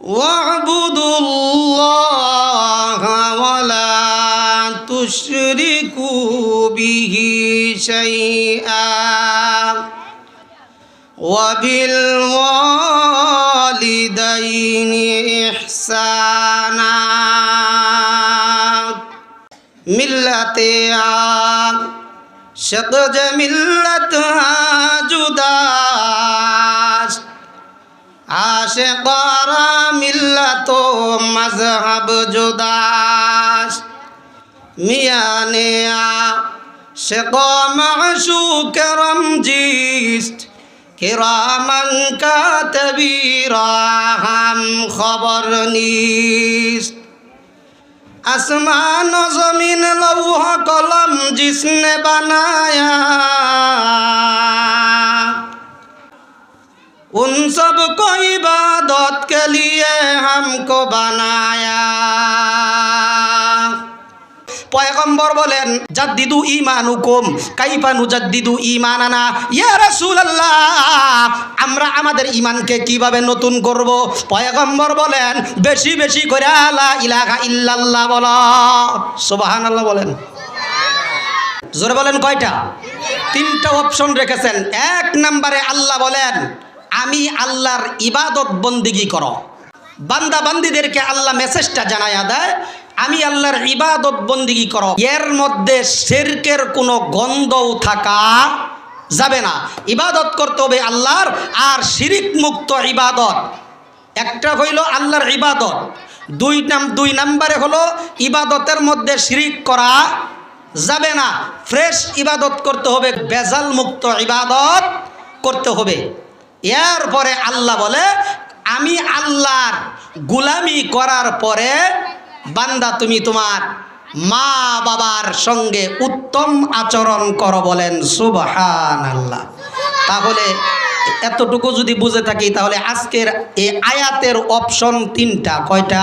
واعبدوا الله ولا تشركوا به شيئا وبالوالدين إحسانا ملة شقج ملتها جداش আশেকারা মিল্লাত মজহব জুদাস মিয়ানিয়া shake মাশুকরম gist কিরামান কাতবীরাহাম খবর নিস্ট। আসমান জমিন লৌহ কলম জিসনে বানায়া। उन सब को इबादत के लिए हमको बनाया পয়গম্বর বলেন জাদ্দিদু ইমানুকুম কাইফানু জাদ্দিদু ইমানানা ইয়া রাসূলুল্লাহ আমরা আমাদের ইমানকে কিভাবে নতুন করব পয়গম্বর বলেন বেশি বেশি করে লা ইলাহা ইল্লাল্লাহ বলো সুবহানাল্লাহ বলেন জোরে বলেন কয়টা তিনটা অপশন রেখেছেন এক নম্বরে আল্লাহ বলেন আমি আল্লাহর ইবাদত বন্দিগি করো। বান্দা বান্দিদেরকে আল্লাহ মেসেজটা জানায়া দেয়, আমি আল্লাহর ইবাদত বন্দিগি করো। এর মধ্যে শেরকের কোনো গন্ধও থাকা যাবে না। ইবাদত করতে হবে আল্লাহর, আর শিরিক মুক্ত ইবাদত। একটা হইল আল্লাহর ইবাদত। দুই নাম, দুই নাম্বারে হলো ইবাদতের মধ্যে শিরিক করা যাবে না। ফ্রেশ ইবাদত করতে হবে বেজাল মুক্ত ইবাদত করতে হবে। এরপরে আল্লাহ বলে, আমি আল্লাহর গুলামি করার পরে বান্দা তুমি তোমার মা বাবার সঙ্গে উত্তম আচরণ করো বলেন সুবহান আল্লাহ তাহলে এতটুকু যদি বুঝে থাকি, তাহলে আজকের এই আয়াতের অপশন তিনটা, কয়টা?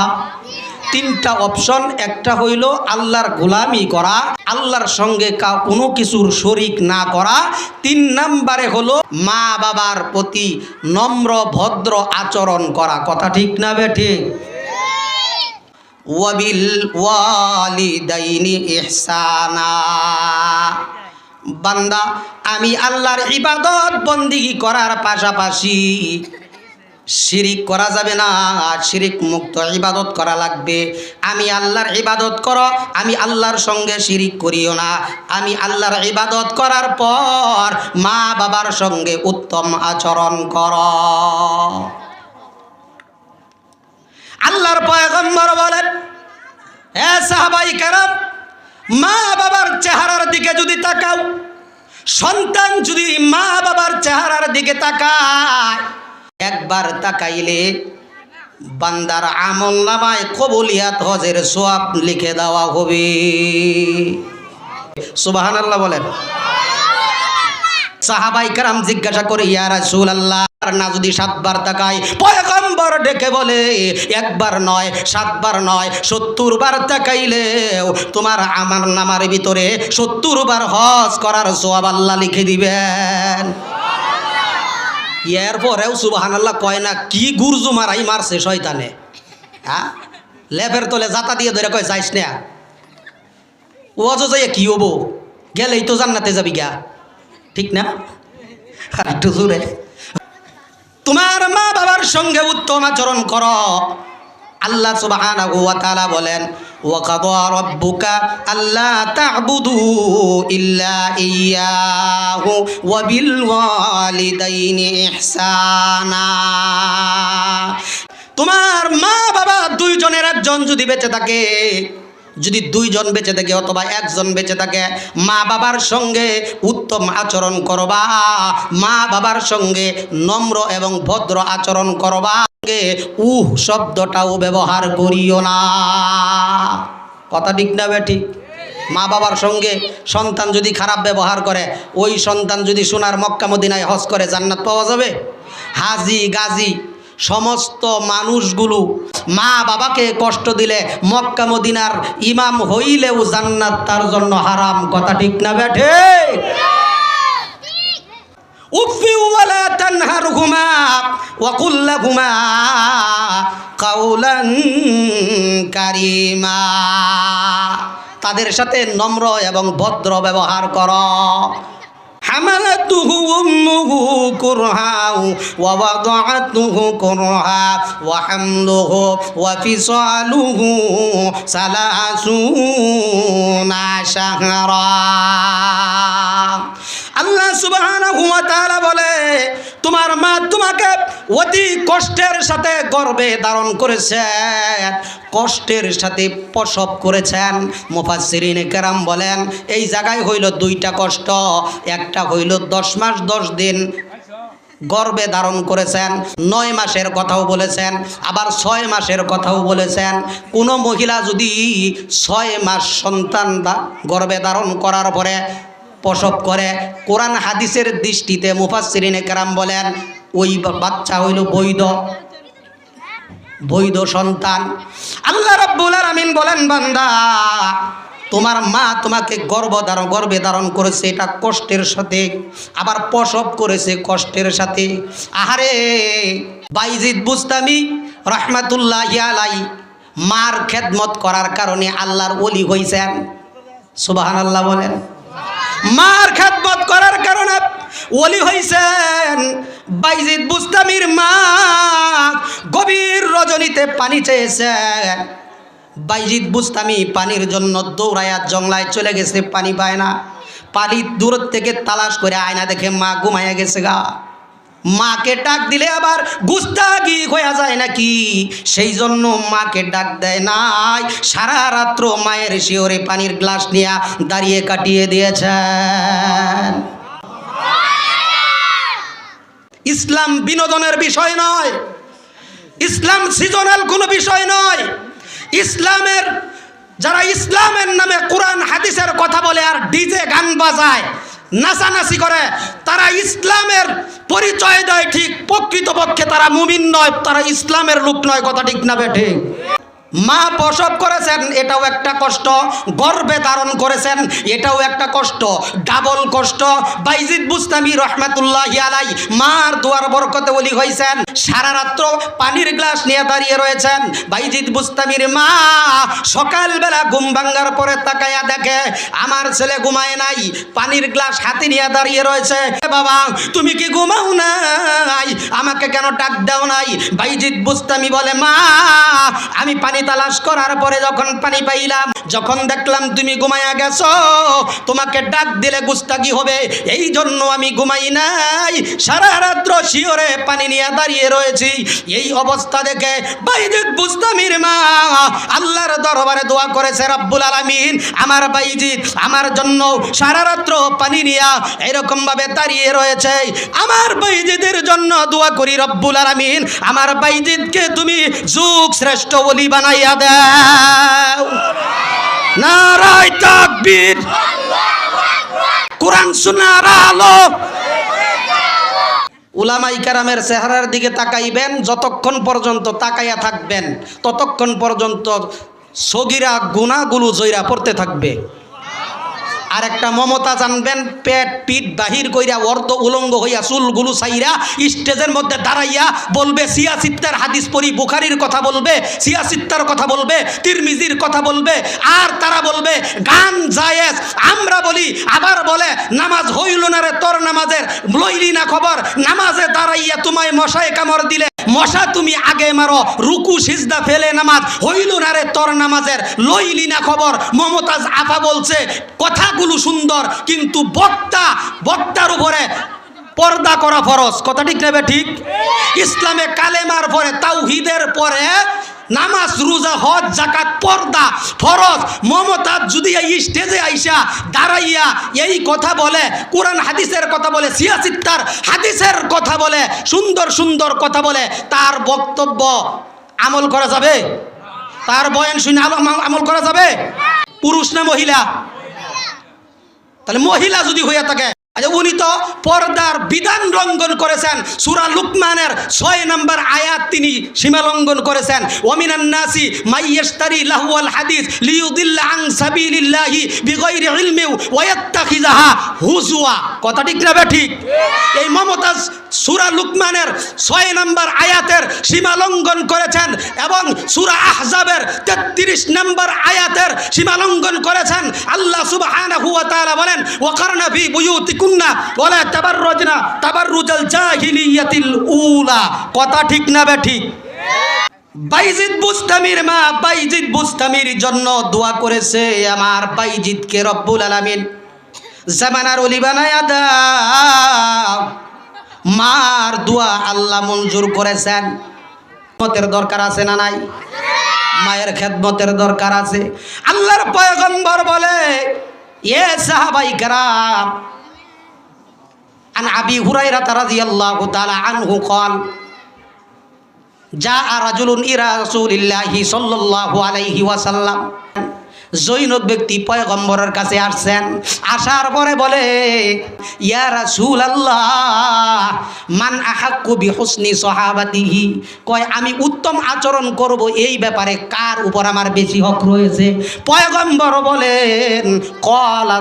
তিনটা অপশন একটা হইল আল্লাহর গোলামি করা, আল্লাহর সঙ্গে কোনো কিছুর শরিক না করা। তিন নাম্বারে হলো মা বাবার প্রতি নম্র, ভদ্র আচরণ করা। কথা ঠিক না বে ঠিক ওয়াবিল বান্দা, আমি আল্লাহর ইবাদত বন্দিগি করার পাশাপাশি শিরিক করা যাবে না শিরিক মুক্ত ইবাদত করা লাগবে। আমি আল্লাহর ইবাদত করো, আমি আল্লাহর সঙ্গে শিরিক করিও না। আমি আল্লাহর ইবাদত করার পর মা বাবার সঙ্গে উত্তম আচরণ কর। আল্লাহর পয়গম্বর বলেন হে সাহাবাই কারাম, মা বাবার চেহারার দিকে যদি তাকাও, সন্তান যদি মা বাবার চেহারার দিকে তাকায় একবার তাকাইলে বান্দার আমল নামায় কবুলিয়াত হজের সোয়াব লিখে দেওয়া হবে। সুবাহান আল্লাহ বলেন। সাহাবাই কারাম জিজ্ঞাসা করে, ইয়া রাসূল আল্লাহ না যদি সাতবার তাকাই? পয়গম্বর ডেকে বলে, একবার নয়, সাতবার নয় সত্তর বার তাকাইলেও তোমার আমার নামার ভিতরে সত্তর বার হজ করার সোয়াব আল্লাহ লিখে দিবেন। এরপরেও সুবাহান আল্লাহ কয় না, কি গুরজু মারাই মারছে শয়তানে? হ্যাঁ? লেফের তলে জাতা দিয়ে ধরে কয়, যাইস না ওয়াজ যাইয়া কি হব? গেলেই তো জান্নাতে যাবি গা। ঠিক না? আর একটু জোরে। তোমার মা বাবার সঙ্গে উত্তম আচরণ করো। আল্লাহ সুবহানাহু ওয়া তাআলা বলেন, ওয়া কাদা রাব্বুকা আল্লা তা'বুদু ইল্লা ইয়্যাহু ওয়া বিল ওয়ালিদাইনি ইহসানা। তোমার মা বাবা দুইজনের একজন যদি বেঁচে থাকে, যদি দুইজন বেঁচে থাকে অথবা একজন বেঁচে থাকে মা বাবার সঙ্গে উত্তম আচরণ করবা মা বাবার সঙ্গে নম্র এবং ভদ্র আচরণ করবা। সঙ্গে উহ, শব্দটাও ব্যবহার করিও না। কথা ঠিক না বে ঠিক মা বাবার সঙ্গে সন্তান যদি খারাপ ব্যবহার করে, ওই সন্তান যদি সোনার মক্কা মদিনায় হজ করে, জান্নাত পাওয়া যাবে? হাজি, গাজী, সমস্ত মানুষগুলো মা বাবাকে কষ্ট দিলে মক্কা মদিনার ইমাম হইলেও জান্নাত তার জন্য হারাম। কথা ঠিক না বেঠে? উফি ওয়ালা তানহারহুমা ওয়া কুল লাহুমা কাউলান কারিমা তাদের সাথে নম্র এবং ভদ্র ব্যবহার কর حملته أمه كرها ووضعته كرها وحمله وفصاله ثلاثون شهرا আল্লাহ ওয়া বলে, তোমার মা তোমাকে অতি কষ্টের সাথে গর্বে ধারণ করেছেন, কষ্টের সাথে প্রসব করেছেন। মুফাসসিরিনে কেরাম বলেন, এই জায়গায় হইল দুইটা কষ্ট, একটা হইল দশ মাস, দশ দিন গর্বে ধারণ করেছেন, নয় মাসের কথাও বলেছেন, আবার ছয় মাসের কথাও বলেছেন। কোনো মহিলা যদি ছয় মাস সন্তান গর্ভে ধারণ করার পরে প্রসব করে। কোরআন হাদিসের দৃষ্টিতে মুফাসসিরিনে কেরাম বলেন, ওই বাচ্চা হইল বৈধ। বৈধ সন্তান। আল্লাহ রাব্বুল আলামিন বলেন, বান্দা, তোমার মা তোমাকে গর্ভ ধারণ গর্ভে ধারণ করেছে, এটা কষ্টের সাথে, আবার প্রসব করেছে কষ্টের সাথে। আহারে, বাইজিদ বুস্তামি রহমাতুল্লাহ আলাই মার খেদমত করার কারণে আল্লাহর ওলি হইছেন। সুবাহান আল্লাহ বলেন। মার খেদমত করার কারণে ওলি হইছেন বাইজিদ বুস্তামির মা গভীর রজনীতে পানি চেয়েছে বাইজিদ বুস্তামি পানির জন্য দৌড়াইয়া জংলায় চলে গেছে, পানি পায় না। পানি দূর থেকে তালাশ করে আয়না দেখে মা ঘুমাইয়া গেছে গা। মাকে ডাক দিলে আবার গুস্তাগি হয়ে যায় নাকি? সেই জন্য মাকে ডাক দেয় নাই। সারা রাত্র মায়ের শিওরে পানির গ্লাস নিয়ে দাঁড়িয়ে কাটিয়ে দিয়েছেন। ইসলাম বিনোদনের বিষয় নয়। ইসলাম সিজনাল কোনো বিষয় নয়। ইসলামের যারা ইসলামের নামে কোরআন, হাদিসের কথা বলে আর ডিজে গান বাজায় নাচানাচি করে, তারা ইসলামের পরিচয় দেয় ঠিক প্রকৃতপক্ষে তারা মুমিন নয়, তারা ইসলামের লোক নয়, কথা ঠিক না বেঠে মা প্রসব করেছেন, এটাও একটা কষ্ট। গর্বে ধারণ করেছেন, এটাও একটা কষ্ট। ডাবল কষ্ট। বাইজিদ বুস্তামি রহমাতুল্লাহ আলাই মার দুয়ার বরকতে বলি হয়েছেন সারা রাত্র পানির গ্লাস নিয়ে দাঁড়িয়ে রয়েছেন। বাইজিদ বুস্তামির মা সকালবেলা ঘুম ভাঙ্গার পরে তাকায়া দেখে, আমার ছেলে ঘুমায় নাই, পানির গ্লাস হাতে নিয়ে দাঁড়িয়ে রয়েছে। বাবা, তুমি কি ঘুমাও নাই? আমাকে কেন ডাক দাও নাই? বাইজিদ বুস্তামি বলে, মা, আমি পানি তালাশ করার পরে যখন পানি পাইলাম, যখন দেখলাম তুমি ঘুমাইয়া গেছো, তোমাকে ডাক দিলে গুস্তাকি হবে। এই জন্য আমি ঘুমাই নাই। সারা রাত্র শিওরে পানি নিয়ে দাঁড়িয়ে রয়েছি। এই অবস্থা দেখে বাইজিদ বুস্তামির মা আল্লাহর দরবারে দোয়া করেছে, রব্বুল আলামিন, আমার বাইজিদ আমার জন্য সারা রাত্র পানি নিয়া এরকম ভাবে দাঁড়িয়ে রয়েছে। আমার বাইজিদের জন্য দোয়া করি, রব্বুল আলামিন, আমার বাইজিদকে তুমি যুগ শ্রেষ্ঠ বলি বানাইয়া দেও। নারায় তাকবীর। কোরআন সুনার আলো। উলামাই কারামের চেহারার দিকে তাকাইবেন, যতক্ষণ পর্যন্ত তাকাইয়া থাকবেন, ততক্ষণ পর্যন্ত সগিরা গুণাগুলো জয়রা পড়তে থাকবে। আর একটা মমতা জানবেন, পেট পিঠ বাহির কইরা অর্ধ উলঙ্গ হইয়া চুলগুলো চাইরা স্টেজের মধ্যে দাঁড়াইয়া বলবে, সিয়া সিত্তার হাদিস পড়ি, বুখারির কথা বলবে, সিয়া সিত্তার কথা বলবে, তিরমিজির কথা বলবে, আর তারা বলবে, গান জায়েজ, আমরা বলি, আবার বলে, নামাজ হইল না রে তোর নামাজের, লইলি না খবর, নামাজে দাঁড়াইয়া তোমায় মশায় কামড় দিলে মশা তুমি আগে মারো, রুকু, সিজদা, ফেলে নামাজ, হইল না রে তর নামাজের, লইলি না খবর। মমতাজ আফা বলছে, কথাগুলো সুন্দর, কিন্তু বক্তা, বক্তার উপরে পর্দা করা ফরজ। কথা ঠিক নেবে ঠিক? ইসলামে কালেমার পরে, তাওহিদের পরে নামাজ, রোজা, হজ জাকাত পর্দা, ফরজ, মমতাজ যদি এই স্টেজে আইসা, দাঁড়াইয়া এই কথা বলে, কোরআন হাদিসের কথা বলে, সিয়াসিত্তার হাদিসের কথা বলে, সুন্দর সুন্দর কথা বলে, তার বক্তব্য আমল করা যাবে? তার বয়ান শুনে আমল করা যাবে? পুরুষ না মহিলা? তাহলে মহিলা যদি হইয়া থাকে আচ্ছা উনি তো পর্দার বিধান লঙ্ঘন করেছেন। সুরা লুকমানের ছয় নম্বর আয়াত তিনি সীমা লঙ্ঘন করেছেন। অমিনান্নাসি মাইয়াস্তারি লাহুয়াল হাদিস লিউদিল্লা আং সাবিলিল্লাহি বিগৈর ইলমি ওয়াত্তাখিজাহা হুজুয়া। কথা ঠিক না ঠিক। এই মমতাজ সুরা লুকমানের ছয় নম্বর আয়াতের সীমা লঙ্ঘন করেছেন এবং সুরা আহজাবের তেত্রিশ নম্বর আয়াতের সীমা লঙ্ঘন করেছেন। আল্লাহ সুবহানাহু ওয়া তাআলা বলেন, ওয়াকারনা ফি বুয়ুতিকুন্না ওয়ালা তাবাররুজনা তাবাররুজাল জাহিলিয়াতিল উলা। কথা ঠিক না বে ঠিক? বাইজিদ বুস্তামির মা বাইজিদ বুস্তামির জন্য দোয়া করেছে আমার বাইজিদকে রব্বুল আলামিন। জামানার অলি বানায়া মার দোয়া আল্লাহ মঞ্জুর করেছেন মতের দরকার আছে না নাই মায়ের খেদমতের দরকার আছে আল্লাহর পয়গম্বর বলে এ সাহাবাই কারাম আন আবি হুরাইরা রাদিয়াল্লাহু তাআলা আনহু قال যা রাজুলুন ইরা রাসূলিল্লাহি সাল্লাল্লাহু আলাইহি ওয়াসাল্লাম জৈনব ব্যক্তি পয়গম্বরের কাছে আসছেন, আসার পরে বলে ইয়ারা সুল আল্লাহ মান আহাক্কু বিহুসনি সহাবাতিহি? কয়, আমি উত্তম আচরণ করব এই ব্যাপারে কার উপর আমার বেশি হক রয়েছে? পয়গম্বর বলেন কলা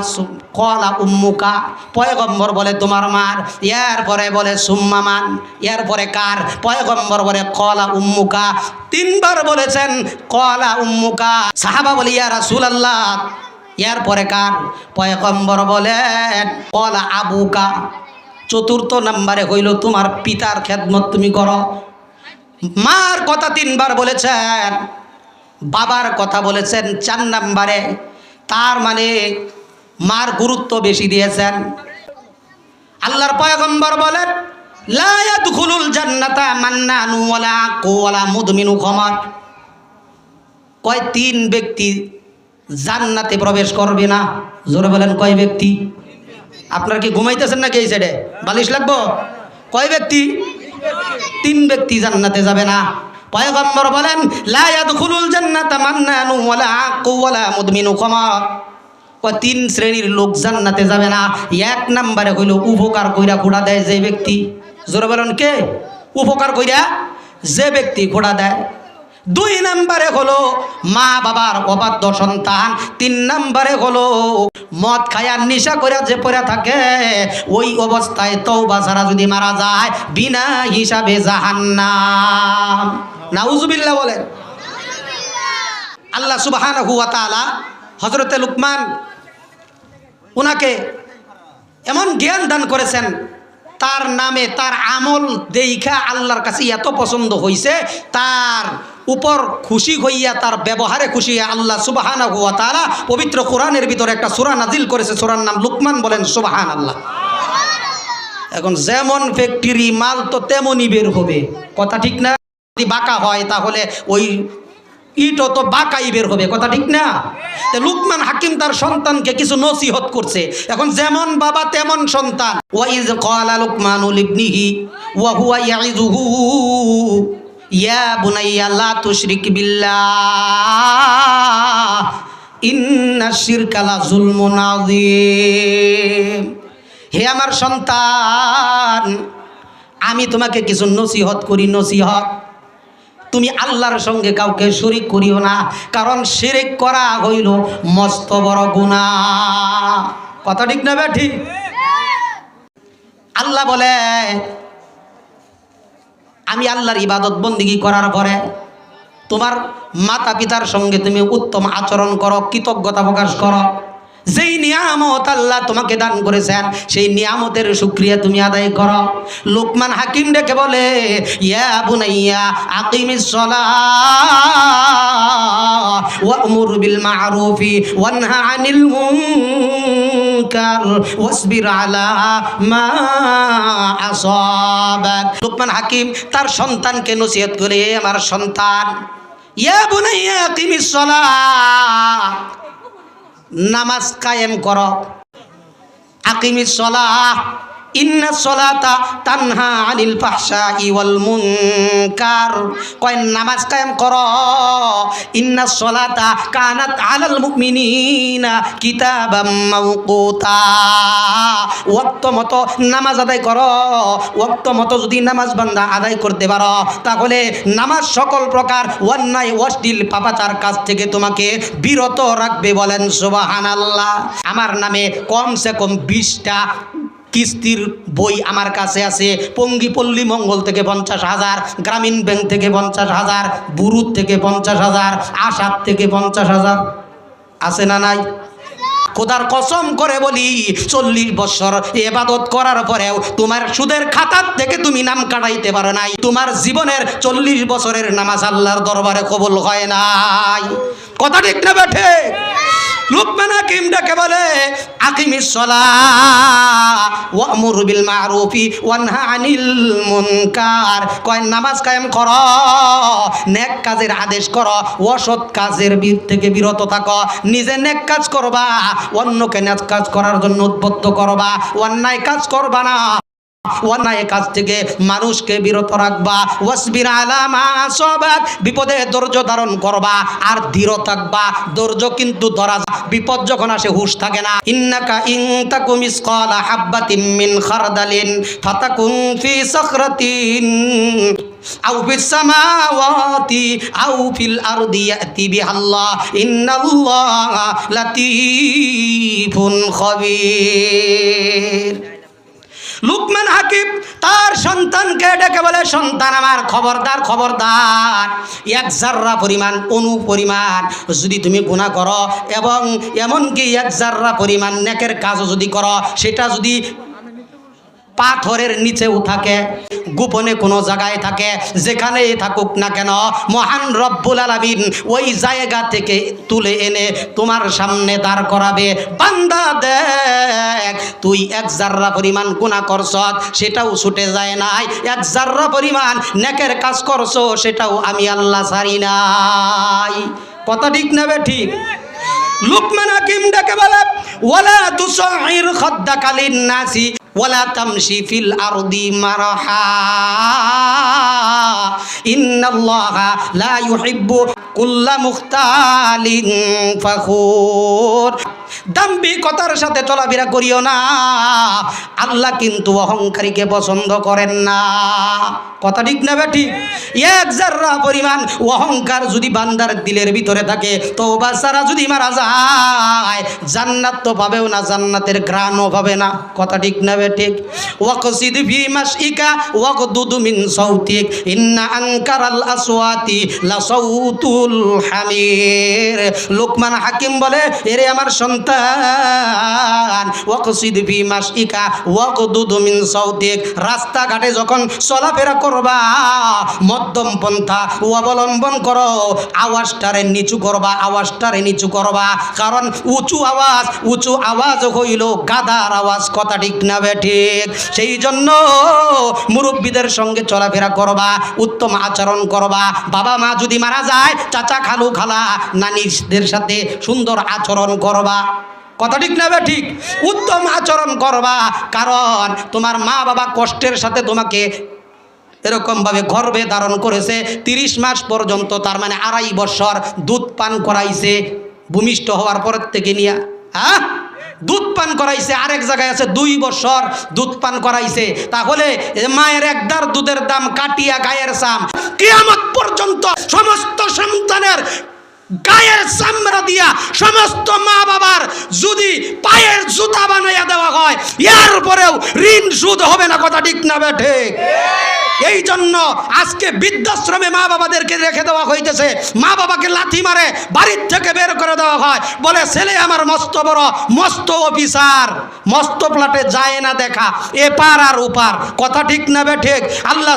কলা উম্মুকা, পয়গম্বর বলে তোমার মার ইয়ার পরে বলে সুম্মামান ইয়ার পরে কার, পয়গম্বর বলে কলা উম্মুকা, তিনবার বলেছেন কলা উম্মুকা। সাহাবা বলি, ইয়া রাসূলুল্লাহ। ইয়ার পরে কার, পয়গম্বর বলেন কলা আবুকা। চতুর্থ নম্বরে হইল, তোমার পিতার খেদমত তুমি করো। মার কথা তিনবার বলেছেন, বাবার কথা বলেছেন চার নাম্বারে। তার মানে মার গুরুত্ব বেশি দিয়েছেন। আল্লাহর পয়গম্বর বলেন কয় তিন ব্যক্তি প্রবেশ করবে না? জোরে বলেন ব্যক্তি? আপনার কি ঘুমাইতেছেন নাকি এই সাইডে বালিশ লাগবো? কয় ব্যক্তি? তিন ব্যক্তি জান্নাতে যাবে না। পয়গম্বর বলেন, লা ইয়াদখুলুল জান্নাতা মান্নানু ওয়ালা আকু ওয়ালা মুদমিনু খামার তিন শ্রেণির লোক জান্নাতে যাবে না। এক নাম্বারে হইল উপকার কইরা ঘোড়া দেয় যে ব্যক্তি। জোরে বলেন কে? উপকার কইরা যে ব্যক্তি ঘোড়া দেয়। দুই নাম্বারে হলো মা বাবার অবাধ্য সন্তান। তিন নাম্বারে হলো মদ খায়ার নিশা করে যে পড়ে থাকে, ওই অবস্থায় তৌবা ছাড়া যদি মারা যায়, বিনা হিসাবে জাহান্নাম। নাউজুবিল্লাহ বলেন। আল্লাহ সুবহানাহু ওয়া তাআলা হজরতে লুকমান ওনাকে এমন জ্ঞান দান করেছেন, তার নামে, তার আমল দেইখা আল্লাহর কাছে এত পছন্দ হইছে, তার উপর খুশি হইয়া, তার ব্যবহারে খুশি হইয়া আল্লাহ সুবাহানা হুয়া তারা পবিত্র কোরআনের ভিতরে একটা সুরা নাজিল করেছে, সুরার নাম লুকমান বলেন সুবাহান আল্লাহ এখন যেমন ফ্যাক্টরি মাল তো তেমনই বের হবে। কথা ঠিক না? যদি বাঁকা হয়, তাহলে ওই ইটও তো বাঁকাই বের হবে, কথা ঠিক না? তো লুকমান হাকিম তার সন্তানকে কিছু নসিহত করছে। এখন যেমন বাবা, তেমন সন্তান। ওয়াইজ ক্বালা লুকমানু লিবনিহি ওয়া হুয়া ইয়াইযুহু ইয়া বুনাইয়া লা তুশরিক বিল্লাহ, ইন্না শিরকা লা যুলমুন আযীম। হে আমার সন্তান, আমি তোমাকে কিছু নসিহত করি, নসিহত। তুমি আল্লাহর সঙ্গে কাউকে শরিক করিও না, কারণ শিরিক করা হইল মস্ত বড় গুণা কথা ঠিক না ঠিক আল্লাহ বলে, আমি আল্লাহর ইবাদত বন্দিগি করার পরে তোমার মাতা পিতার সঙ্গে তুমি উত্তম আচরণ করো, কৃতজ্ঞতা প্রকাশ করো। যেই নিয়ামত আল্লাহ তোমাকে দান করেছেন, সেই নিয়ামতের সুক্রিয়া তুমি আদায় করো। লোকমান হাকিম ডেকে বলে, ইয়া বুনাইয়া আকিমিস সালাহ, ওয়ামুর বিল মারুফি, ওয়ানহা আনিল মুনকার, ওয়াসবির আলা মা আসাবাক। লোকমান হাকিম তার সন্তানকে নসিহত করে, "এ আমার সন্তান, ইয়া বুনাইয়া আকিমিস সালাহ নামাজ কায়েম কর। আকিমি সলাহ। ইন্না সলাতা তানহা আনিল ফাহশা ইওয়াল মুনকার। কয়, নামাজ কায়েম কর। ইন্না সলাতা কানাত আলাল মুমিনিনা কিতাবাম মাওকুতা। ওয়াক্ত মতো নামাজ আদায় কর। ওয়াক্ত মতো যদি নামাজ বান্দা আদায় করতে পারো, তাহলে নামাজ সকল প্রকার অন্যায়, অশ্লীল, পাপাচার কাছ থেকে তোমাকে বিরত রাখবে বলেন সুবাহান আল্লাহ আমার নামে কমসে কম বিশটা কিস্তির বই আমার কাছে আছে। পঙ্গিপল্লী মঙ্গল থেকে পঞ্চাশ হাজার, গ্রামীণ ব্যাংক থেকে পঞ্চাশ হাজার বুরুদ থেকে পঞ্চাশ হাজার আসাদ থেকে পঞ্চাশ হাজার। আছে না নাই? খোদার কসম করে বলি, চল্লিশ বছর এবাদত করার পরেও তোমার সুদের খাতার থেকে তুমি নাম কাটাইতে পারো নাই। তোমার জীবনের চল্লিশ বছরের নামাজ আল্লাহর দরবারে কবুল হয় নাই। কথা ঠিক না বেঠে হাকিম ডাকে বলে আনিল নামাজ কায়েম কর, নেক কাজের আদেশ অসৎ কাজের থেকে বিরত থাকো, নিজে নেক কাজ করবা অন্যকে নেক কাজ করার জন্য উদ্বুদ্ধ করবা। অন্যায় কাজ করবা না। অন্যায় কাজ থেকে মানুষকে বিরত রাখবা। বিপদে ধৈর্য ধারণ করবা। আর দৃঢ় থাকবা। ধৈর্য কিন্তু ধরা বিপদ যখন আসে হুশ থাকে না। ইন্নাকা লুকমান হাকিম তার সন্তানকে ডেকে বলে, সন্তান আমার খবরদার খবরদার। এক জাররা পরিমাণ, অনু পরিমাণ যদি তুমি গুণা করো এবং এমনকি এক জাররা পরিমাণ নেকের কাজও যদি করো, সেটা যদি পাথরের নিচেও থাকে, গোপনে কোনো জায়গায় থাকে, যেখানেই থাকুক না কেন, মহান রব্বুল আলামিন ওই জায়গা থেকে তুলে এনে তোমার সামনে দাঁড় করাবে। বান্দা দেখ, তুই এক জাররা পরিমাণ গুণা করছ, সেটাও ছুটে যায় নাই। এক জাররা পরিমাণ নেকের কাজ করছ, সেটাও আমি আল্লাহ ছাড়ি নাই। কথা ঠিক নেবে ঠিক? লুকমান হাকিম ডাকে বলে, ওয়ালা তুসাহির খাদ্দাকালিন নাসি। ওয়ালা তামশি ফিল আরদি মারহা। ইন্নাল্লাহা লা ইউহিব্বু কুল্লা মুখতালিন ফাখুর। দাম্ভিকতার সাথে চলাফেরা করিও না। আল্লাহ কিন্তু অহংকারীকে পছন্দ করেন না। কথা ঠিক না ঠিক এক জাররা পরিমাণ অহংকার যদি বান্দার দিলের ভিতরে থাকে তো বাচ্চারা যদি মারা যায়, জান্নাত তো পাবেও না, জান্নাতের গ্রাণও পাবে না। কথা ঠিক না ঠিক ওয়াকসিদ ফি মাসইকা ওয়াকদুদু মিন সাউতিক, ইন্না আনকারাল আসওয়াতি লা সাউতুল হামির। লোকমান হাকিম বলে, এরে আমার সন্তান ওয়াকসিদ ফি মাসইকা ওয়াকদুদু মিন সাউতিক। রাস্তাঘাটে যখন চলাফেরা করবা, মধ্যম পন্থা, অবলম্বন করো। আওয়াজটারে নিচু করবা, আওয়াজটারে নিচু করবা। কারণ উঁচু আওয়াজ উঁচু আওয়াজ হইল গাদার আওয়াজ। কথা ঠিক না ঠিক? সেই জন্য মুরব্বীদের সঙ্গে চলাফেরা করবা, উত্তম আচরণ করবা। বাবা মা যদি মারা যায়, চাচা খালু খালা, নানিদের সাথে সুন্দর আচরণ করবা। কথা ঠিক না ঠিক? উত্তম আচরণ করবা, কারণ তোমার মা বাবা কষ্টের সাথে তোমাকে এরকমভাবে গর্ভে ধারণ করেছে, তিরিশ মাস পর্যন্ত, তার মানে আড়াই বছর দুধ পান করাইছে, ভূমিষ্ঠ হওয়ার পর থেকে নিয়ে হ্যাঁ? দুধ পান করাইছে, আরেক জায়গায় আছে, দুই বছর দুধ পান করাইছে। তাহলে মায়ের একদার দুধের দাম কাটিয়া গায়ের সাম কিয়ামত পর্যন্ত সমস্ত সন্তানের গায়ের চামড়া দিয়া সমস্ত মা বাবার যদি পায়ের জুতা বানাইয়া দেওয়া হয় এর পরেও ঋণ সুদ হবে না কথা ঠিক না বেঠে? এই জন্য আজকে বৃদ্ধাশ্রমে মা বাবাদেরকে রেখে দেওয়া হইতেছে। মা বাবাকে লাথি মারে, বাড়ির থেকে বের করে দেওয়া হয়। বলে, ছেলে আমার মস্ত বড়, মস্ত অফিসার, মস্ত প্লাটে যায় না দেখা এপার আর ওপার কথা ঠিক না বে ঠিক আল্লাহ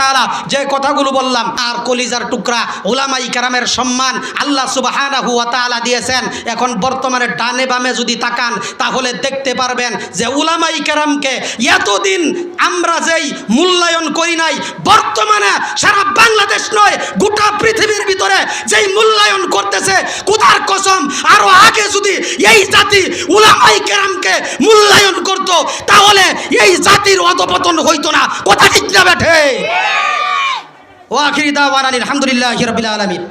তাআলা যে কথাগুলো বললাম, আর কলিজার টুকরা ওলামাই কারামের সম্মান আল্লাহ সুবহানাহু ওয়া তাআলা দিয়েছেন, এখন বর্তমানে ডানে বামে যদি তাকান, তাহলে দেখতে পারবেন যে উলামাই কারামকে এতদিন আমরা যেই মূল্যায়ন করি নাই, বর্তমানে সারা বাংলাদেশ নয়, গোটা পৃথিবীর ভিতরে যেই মূল্যায়ন করতেছে, কুদার কসম, আরও আগে যদি এই জাতি উলামাই কেরামকে মূল্যায়ন করত, তাহলে এই জাতির অধপতন হইতো না। কথা ঠিক না বেঠে? ও আখিরি দাওয়ান আলহামদুলিল্লাহ রবিল আলমিন।